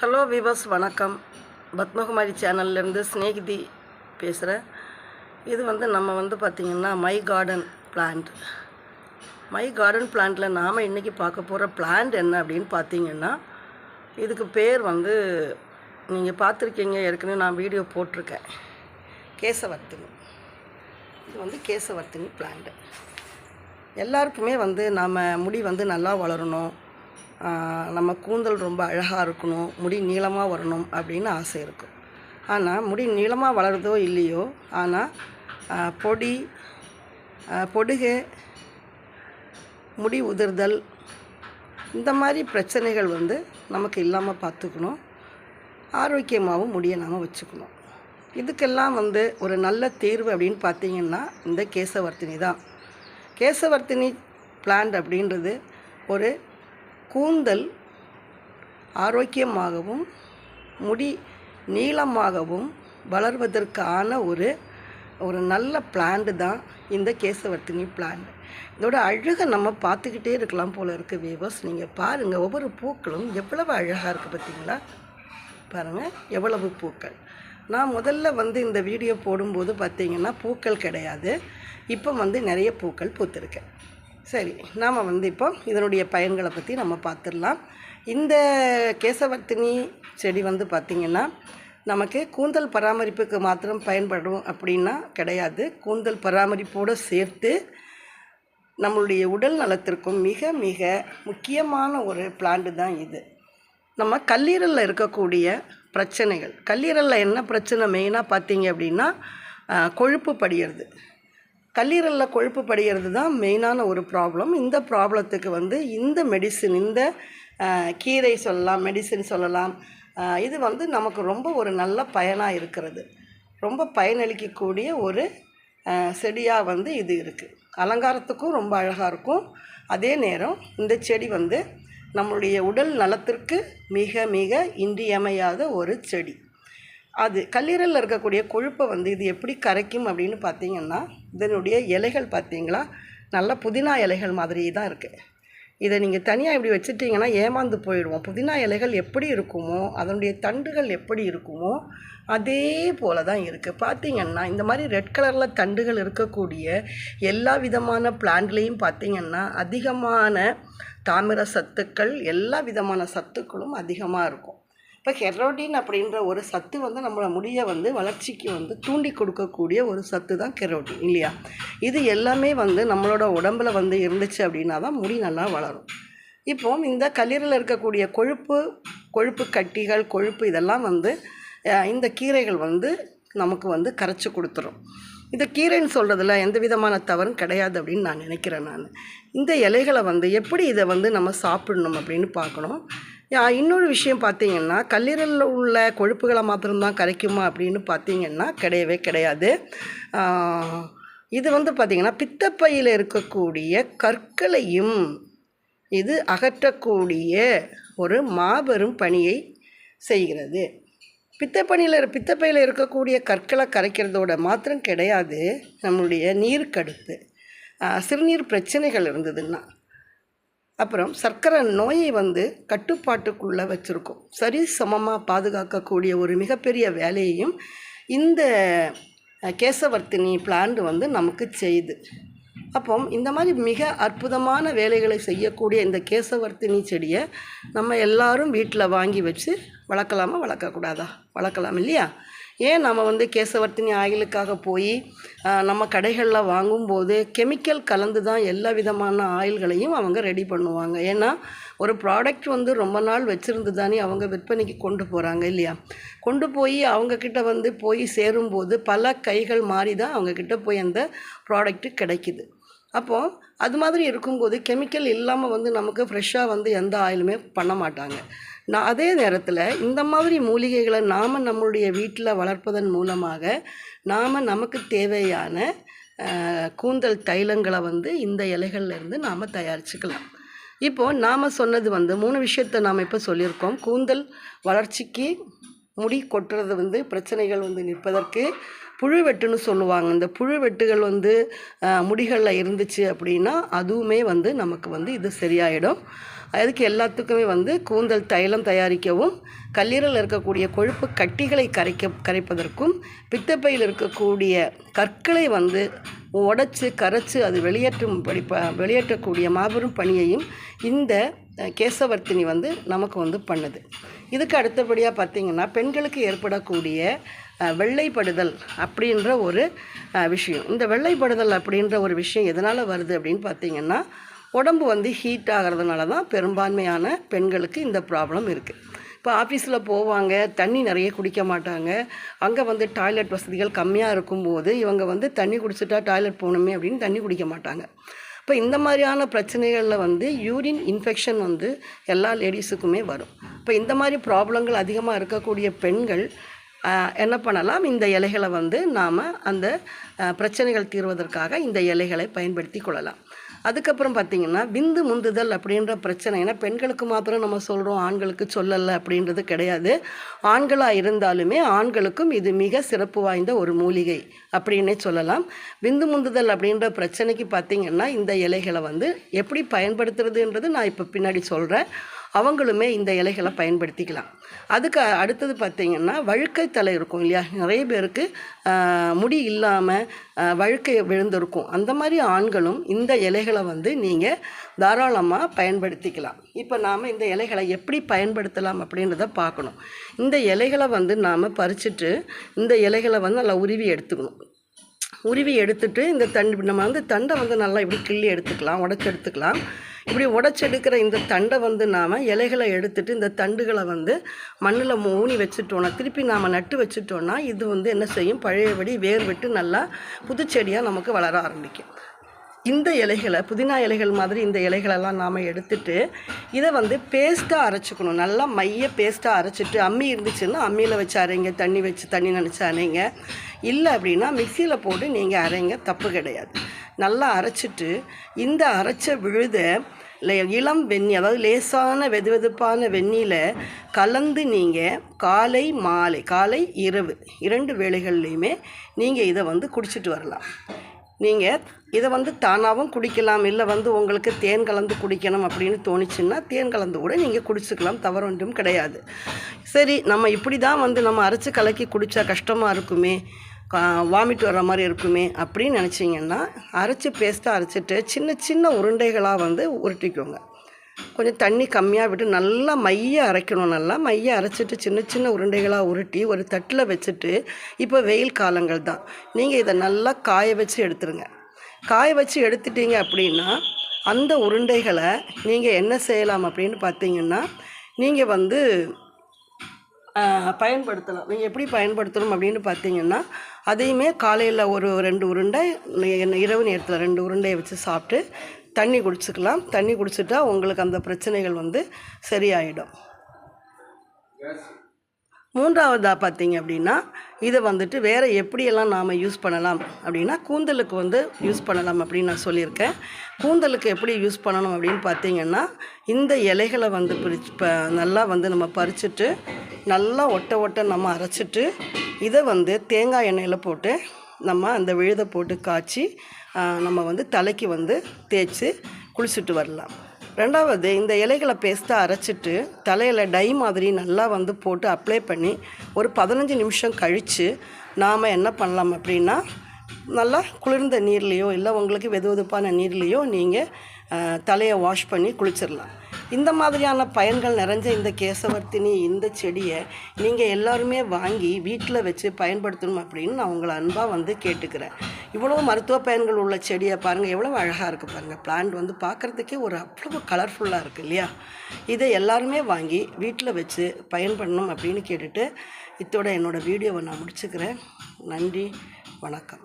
Hello விவஸ் வணக்கம். பத்மகுமாரி சேனல்லேருந்து ஸ்நேகிதி பேசுகிறேன். இது வந்து நம்ம வந்து பார்த்திங்கன்னா my garden plant my garden பிளான்ட்டில் நாம் இன்றைக்கி பார்க்க போகிற பிளான்ட் என்ன அப்படின்னு பார்த்தீங்கன்னா இதுக்கு பேர் வந்து நீங்கள் பார்த்துருக்கீங்க ஏற்கனவே நான் வீடியோ போட்டிருக்கேன். கேசவர்த்தினி இது வந்து கேசவர்த்தினி பிளான்ட் எல்லாருக்குமே வந்து நாம் முடி வந்து நல்லா வளரணும். நம்ம கூந்தல் ரொம்ப அழகாக இருக்கணும் முடி நீளமாக வரணும் அப்படின்னு ஆசை இருக்கும் ஆனால் முடி நீளமாக வளருதோ இல்லையோ ஆனால் பொடி பொடுகு முடி உதிர்தல் இந்த மாதிரி பிரச்சனைகள் வந்து நமக்கு இல்லாமல் பார்த்துக்கணும் ஆரோக்கியமாகவும் முடியை நாம் வச்சுக்கணும். இதுக்கெல்லாம் வந்து ஒரு நல்ல தீர்வு அப்படின்னு பார்த்தீங்கன்னா இந்த கேசவர்த்தினி தான். கேசவர்த்தினி பிளான்ட் அப்படின்றது ஒரு கூந்தல் ஆரோக்கியமாகவும் முடி நீளமாகவும் வளர்வதற்கான ஒரு ஒரு நல்ல பிளான்ட் தான் இந்த கேசவர்த்தினி பிளான்ட் இதோட அழகை நம்ம பார்த்துக்கிட்டே இருக்கலாம் போல இருக்குது வீவர்ஸ் நீங்கள் பாருங்கள் ஒவ்வொரு பூக்களும் எவ்வளவு அழகாக இருக்குது பார்த்தீங்களா? பாருங்கள் எவ்வளவு பூக்கள். நான் முதல்ல வந்து இந்த வீடியோ போடும்போது பார்த்தீங்கன்னா பூக்கள் கிடையாது. இப்போ வந்து நிறைய பூக்கள் பூத்திருக்கேன் சரி நாம் வந்து இப்போ இதனுடைய பயன்களை பற்றி நம்ம பார்த்துடலாம். இந்த கேசவர்த்தினி செடி வந்து பார்த்திங்கன்னா நமக்கு கூந்தல் பராமரிப்புக்கு மாத்திரம் பயன்படும் அப்படின்னா கிடையாது. கூந்தல் பராமரிப்போடு சேர்த்து நம்மளுடைய உடல் நலத்திற்கும் மிக மிக முக்கியமான ஒரு பிளான்ட் தான் இது. நம்ம கல்லீரலில் இருக்கக்கூடிய பிரச்சனைகள் கல்லீரலில் என்ன பிரச்சனை மெயினாக பார்த்தீங்க அப்படின்னா கொழுப்பு படிகிறது கல்லீரலில் கொழுப்பு படிகிறது தான் மெயினான ஒரு ப்ராப்ளம் இந்த ப்ராப்ளத்துக்கு வந்து இந்த மெடிசின் இந்த கீரை சொல்லலாம் மெடிசின் சொல்லலாம். இது வந்து நமக்கு ரொம்ப ஒரு நல்ல பயனாக இருக்கிறது. ரொம்ப பயனளிக்கக்கூடிய ஒரு செடியாக வந்து இது இருக்குது அலங்காரத்துக்கும் ரொம்ப அழகாக இருக்கும். அதே நேரம் இந்த செடி வந்து நம்மளுடைய உடல் நலத்திற்கு மிக மிக இன்றியமையாத ஒரு செடி. அது கல்லீரலில் இருக்கக்கூடிய கொழுப்பை வந்து இது எப்படி கரைக்கும் அப்படின்னு பார்த்தீங்கன்னா இதனுடைய இலைகள் பார்த்தீங்களா? நல்ல புதினா இலைகள் மாதிரி தான் இருக்குது இதை நீங்கள் தனியாக இப்படி வச்சுட்டிங்கன்னா ஏமாந்து போயிடுவோம். புதினா இலைகள் எப்படி இருக்குமோ அதனுடைய தண்டுகள் எப்படி இருக்குமோ அதே போல தான் இருக்குது பார்த்தீங்கன்னா இந்த மாதிரி ரெட் கலரில் தண்டுகள் இருக்கக்கூடிய எல்லா விதமான பிளான்ட்லேயும் பார்த்திங்கன்னா அதிகமான தாமிர சத்துக்கள் எல்லா விதமான சத்துக்களும் அதிகமாக இருக்கும். இப்போ கெரோட்டின் அப்படின்ற ஒரு சத்து வந்து நம்மளோட முடியை வந்து வளர்ச்சிக்கு வந்து தூண்டி கொடுக்கக்கூடிய ஒரு சத்து தான் கெரோட்டின் இல்லையா? இது எல்லாமே வந்து நம்மளோட உடம்புல வந்து இருந்துச்சு அப்படின்னா தான் முடி நல்லா வளரும். இப்போ இந்த கல்லீரலில் இருக்கக்கூடிய கொழுப்பு கொழுப்பு கட்டிகள் கொழுப்பு இதெல்லாம் வந்து இந்த கீரைகள் வந்து நமக்கு வந்து கரைச்சி கொடுத்துரும். இந்த கீரைன்னு சொல்கிறதுல எந்த விதமான தவறும் கிடையாது அப்படின்னு நான் நினைக்கிறேன் நான். இந்த இலைகளை வந்து எப்படி இதை வந்து நம்ம சாப்பிடணும் அப்படின்னு பார்க்கணும். இன்னொரு விஷயம் பார்த்தீங்கன்னா கல்லீரலில் உள்ள கொழுப்புகளை மாத்திரம்தான் கரைக்குமா அப்படின்னு பார்த்தீங்கன்னா கிடையவே கிடையாது. இது வந்து பார்த்திங்கன்னா பித்தப்பையில் இருக்கக்கூடிய கற்களையும் இது அகற்றக்கூடிய ஒரு மாபெரும் பணியை செய்கிறது. பித்தப்பணியில் பித்தப்பையில் இருக்கக்கூடிய கற்களை கரைக்கிறதோட மாத்திரம் கிடையாது. நம்மளுடைய நீர்க்கடுப்பு. சிறுநீர் பிரச்சனைகள் இருந்ததுன்னா. அப்புறம் சர்க்கரை நோயை வந்து கட்டுப்பாட்டுக்குள்ளே வச்சுருக்கோம். சரி சமமாக பாதுகாக்கக்கூடிய ஒரு மிகப்பெரிய வேலையையும் இந்த கேசவர்த்தினி பிளான்ட் வந்து நமக்கு செய்யுது அப்போ இந்த மாதிரி மிக அற்புதமான வேலைகளை செய்யக்கூடிய இந்த கேசவர்த்தினி செடியை நம்ம எல்லாரும் வீட்டில் வாங்கி வச்சு வளர்க்கலாமா வளர்க்கக்கூடாதா? வளர்க்கலாம் இல்லையா? ஏன் நம்ம வந்து கேசவர்த்தினி ஆயிலுக்காக போய் நம்ம கடைகளில் வாங்கும்போது கெமிக்கல் கலந்து தான் எல்லா விதமான ஆயில்களையும் அவங்க ரெடி பண்ணுவாங்க. ஏன்னா ஒரு ப்ராடக்ட் வந்து ரொம்ப நாள் வச்சுருந்து தானே அவங்க விற்பனைக்கு கொண்டு போகிறாங்க இல்லையா? கொண்டு போய் அவங்கக்கிட்ட வந்து போய் சேரும்போது பல கைகள் மாறி தான் அவங்கக்கிட்ட போய் அந்த ப்ராடக்ட்டு கிடைக்குது. அப்போது அது மாதிரி இருக்கும்போது கெமிக்கல் இல்லாமல் வந்து நமக்கு ஃப்ரெஷ்ஷாக வந்து எந்த ஆயிலுமே பண்ண மாட்டாங்க. நான் அதே நேரத்தில் இந்த மாதிரி மூலிகைகளை நாம் நம்மளுடைய வீட்டில் வளர்ப்பதன் மூலமாக நாம் நமக்கு தேவையான கூந்தல் தைலங்களை வந்து இந்த இலைகள்லேருந்து நாம் தயாரிச்சுக்கலாம். இப்போது நாம் சொன்னது வந்து மூணு விஷயத்தை நாம் இப்போ சொல்லியிருக்கோம். கூந்தல் வளர்ச்சிக்கு முடி கொட்டுறது வந்து பிரச்சனைகள் வந்து நிற்பதற்கு புழு வெட்டுன்னு சொல்லுவாங்க. இந்த புழு வெட்டுகள் வந்து முடிகளில் இருந்துச்சு அப்படின்னா அதுவுமே வந்து நமக்கு வந்து இது சரியாயிடும். அதுக்கு எல்லாத்துக்குமே வந்து கூந்தல் தைலம் தயாரிக்கவும் கல்லீரல் இருக்கக்கூடிய கொழுப்பு கட்டிகளை கரைக்க கரைப்பதற்கும் பித்தப்பையில் இருக்கக்கூடிய கற்களை வந்து உடச்சி கரைச்சி அது வெளியேற்றும் படி ப வெளியேற்றக்கூடிய மாபெரும் பணியையும் இந்த கேசவர்த்தினி வந்து நமக்கு வந்து பண்ணுது. இதுக்கு அடுத்தபடியாக பார்த்திங்கன்னா பெண்களுக்கு ஏற்படக்கூடிய வெள்ளைப்படுதல் அப்படின்ற ஒரு விஷயம். இந்த வெள்ளைப்படுதல் அப்படின்ற ஒரு விஷயம் எதனால் வருது அப்படின்னு பார்த்திங்கன்னா உடம்பு வந்து ஹீட் ஆகிறதுனால தான் பெரும்பான்மையான பெண்களுக்கு இந்த ப்ராப்ளம் இருக்குது இப்போ ஆஃபீஸில் போவாங்க தண்ணி நிறைய குடிக்க மாட்டாங்க. அங்கே வந்து டாய்லெட் வசதிகள் கம்மியாக இருக்கும்போது இவங்க வந்து தண்ணி குடிச்சிட்டா டாய்லெட் போகணுமே அப்படின்னு தண்ணி குடிக்க மாட்டாங்க. இப்போ இந்த மாதிரியான பிரச்சனைகளில் வந்து யூரின் இன்ஃபெக்ஷன் வந்து எல்லா லேடிஸுக்குமே வரும். இப்போ இந்த மாதிரி ப்ராப்ளங்கள் அதிகமாக இருக்கக்கூடிய பெண்கள் என்ன பண்ணலாம்? இந்த இலைகளை வந்து நாம் அந்த பிரச்சனைகள் தீர்வதற்காக இந்த இலைகளை பயன்படுத்தி கொள்ளலாம். அதுக்கப்புறம் பார்த்திங்கன்னா விந்து முந்துதல் அப்படின்ற பிரச்சனை. ஏன்னா பெண்களுக்கு மாத்திரம் நம்ம சொல்கிறோம் ஆண்களுக்கு சொல்லலை அப்படின்றது கிடையாது. ஆண்களாக இருந்தாலுமே ஆண்களுக்கும் இது மிக சிறப்பு வாய்ந்த ஒரு மூலிகை அப்படின்னே சொல்லலாம். விந்து முந்துதல் அப்படின்ற பிரச்சனைக்கு பார்த்திங்கன்னா இந்த இலைகளை வந்து எப்படி பயன்படுத்துறதுன்றது நான் இப்போ பின்னாடி சொல்கிறேன் அவங்களுமே இந்த இலைகளை பயன்படுத்திக்கலாம். அதுக்கு அடுத்தது பார்த்திங்கன்னா வழுக்கை தலை இருக்கும் இல்லையா? நிறைய பேருக்கு முடி இல்லாமல் வழுக்கை விழுந்திருக்கும். அந்த மாதிரி ஆண்களும் இந்த இலைகளை வந்து நீங்கள் தாராளமாக பயன்படுத்திக்கலாம். இப்போ நாம் இந்த இலைகளை எப்படி பயன்படுத்தலாம் அப்படின்றத பார்க்கணும். இந்த இலைகளை வந்து நாம் பறிச்சுட்டு இந்த இலைகளை வந்து நல்லா உருவி எடுத்துக்கணும். உருவி எடுத்துட்டு இந்த தண்டு நம்ம வந்து தண்டை வந்து நல்லா இப்படி கிள்ளி எடுத்துக்கலாம் உடச்சி எடுத்துக்கலாம். இப்படி உடச்சி எடுக்கிற இந்த தண்டை வந்து நாம் இலைகளை எடுத்துட்டு இந்த தண்டுகளை வந்து மண்ணில் ஊனி வச்சுட்டோன்னா திருப்பி நாம் நட்டு வச்சுட்டோன்னா இது வந்து என்ன செய்யும்? பழையபடி வேர் விட்டு நல்லா புதுச்செடியாக நமக்கு வளர ஆரம்பிக்கும். இந்த இலைகளை புதினா இலைகள் மாதிரி இந்த இலைகளெல்லாம் நாம் எடுத்துட்டு இதை வந்து பேஸ்ட்டாக அரைச்சிக்கணும். நல்லா மைய பேஸ்ட்டாக அரைச்சிட்டு அம்மி இருந்துச்சுன்னா அம்மியில் வச்சு அரைங்க தண்ணி வச்சு தண்ணி நினச்சி அரைங்க. இல்லை அப்படின்னா மிக்சியில் போட்டு நீங்கள் அரைங்க தப்பு கிடையாது. நல்லா அரைச்சிட்டு இந்த அரைச்ச விழுத இளம் வெந்நி அதாவது லேசான வெது வெதுப்பான வெந்நியில் கலந்து நீங்கள் காலை மாலை காலை இரவு இரண்டு வேளைகள்லையுமே நீங்கள் இதை வந்து குடிச்சிட்டு வரலாம். நீங்கள் இதை வந்து தானாகவும் குடிக்கலாம் இல்லை வந்து உங்களுக்கு தேன் கலந்து குடிக்கணும் அப்படின்னு தோணுச்சுன்னா தேன் கலந்து கூட நீங்கள் குடிச்சுக்கலாம் தவறு ஒன்றும் கிடையாது. சரி நம்ம இப்படி தான் வந்து நம்ம அரைச்சி கலக்கி குடித்தா கஷ்டமாக இருக்குமே வாமிட் வர மாதிரி இருக்குமே அப்படின்னு நினச்சிங்கன்னா அரைச்சி பேஸ்ட்டாக அரைச்சிட்டு சின்ன சின்ன உருண்டைகளாக வந்து உருட்டிக்கோங்க. கொஞ்சம் தண்ணி கம்மியாக விட்டு நல்லா மைய அரைக்கணும். நல்லா மைய அரைச்சிட்டு சின்ன சின்ன உருண்டைகளாக உருட்டி ஒரு தட்டில் வச்சுட்டு இப்போ வெயில் காலங்கள் தான். நீங்கள் இதை நல்லா காய வச்சு எடுத்துருங்க. காய வச்சு எடுத்துட்டீங்க அப்படின்னா அந்த உருண்டைகளை நீங்கள் என்ன செய்யலாம் அப்படின்னு பார்த்தீங்கன்னா நீங்கள் வந்து பயன்படுத்தலாம். நீங்கள் எப்படி பயன்படுத்தணும் அப்படின்னு பார்த்தீங்கன்னா அதையுமே காலையில் ஒரு ரெண்டு உருண்டை இரவு நேரத்தில் ரெண்டு உருண்டையை வச்சு சாப்பிட்டு தண்ணி குடிச்சுக்கலாம். தண்ணி குடிச்சிட்டா உங்களுக்கு அந்த பிரச்சனைகள் வந்து சரியாயிடும். மூன்றாவதாக பார்த்தீங்க அப்படின்னா இதை வந்துட்டு வேறு எப்படியெல்லாம் நாம் யூஸ் பண்ணலாம் அப்படின்னா கூந்தலுக்கு வந்து யூஸ் பண்ணலாம் அப்படின்னு நான் சொல்லியிருக்கேன். கூந்தலுக்கு எப்படி யூஸ் பண்ணணும் அப்படின்னு பார்த்தீங்கன்னா இந்த இலைகளை வந்து பிரிச்சு ப நல்லா வந்து நம்ம பறிச்சுட்டு நல்லா ஒட்ட ஒட்ட நம்ம அரைச்சிட்டு இதை வந்து தேங்காய் எண்ணெயில் போட்டு நம்ம அந்த விழுதை போட்டு காய்ச்சி நம்ம வந்து தலைக்கு வந்து தேய்ச்சி குளிச்சுட்டு வரலாம். ரெண்டாவது இந்த இலைகளை பேஸ்ட்டாக அரைச்சிட்டு தலையில் டை மாதிரி நல்லா வந்து போட்டு அப்ளை பண்ணி ஒரு பதினஞ்சு நிமிஷம் கழித்து நாம் என்ன பண்ணலாம் அப்படின்னா நல்லா குளிர்ந்த நீர்லேயோ இல்லை உங்களுக்கு வெது வெதுப்பான நீர்லேயோ நீங்கள் தலையை வாஷ் பண்ணி குளிச்சிடலாம் இந்த மாதிரியான பயன்கள் நிறைஞ்ச இந்த கேசவர்த்தினி இந்த செடியை நீங்கள் எல்லாருமே வாங்கி வீட்டில் வச்சு பயன்படுத்தணும் அப்படின்னு நான் உங்களை அன்பாக வந்து கேட்டுக்கிறேன். இவ்வளோ மருத்துவ பயன்கள் உள்ள செடியை பாருங்கள் எவ்வளோ அழகாக இருக்குது பாருங்கள் பிளான்ட் வந்து பார்க்குறதுக்கே ஒரு அவ்வளோ கலர்ஃபுல்லாக இருக்குது இல்லையா? இதை எல்லாருமே வாங்கி வீட்டில் வச்சு பயன்படணும் அப்படின்னு கேட்டுட்டு இத்தோட என்னோடய வீடியோவை நான் முடிச்சுக்கிறேன். நன்றி வணக்கம்.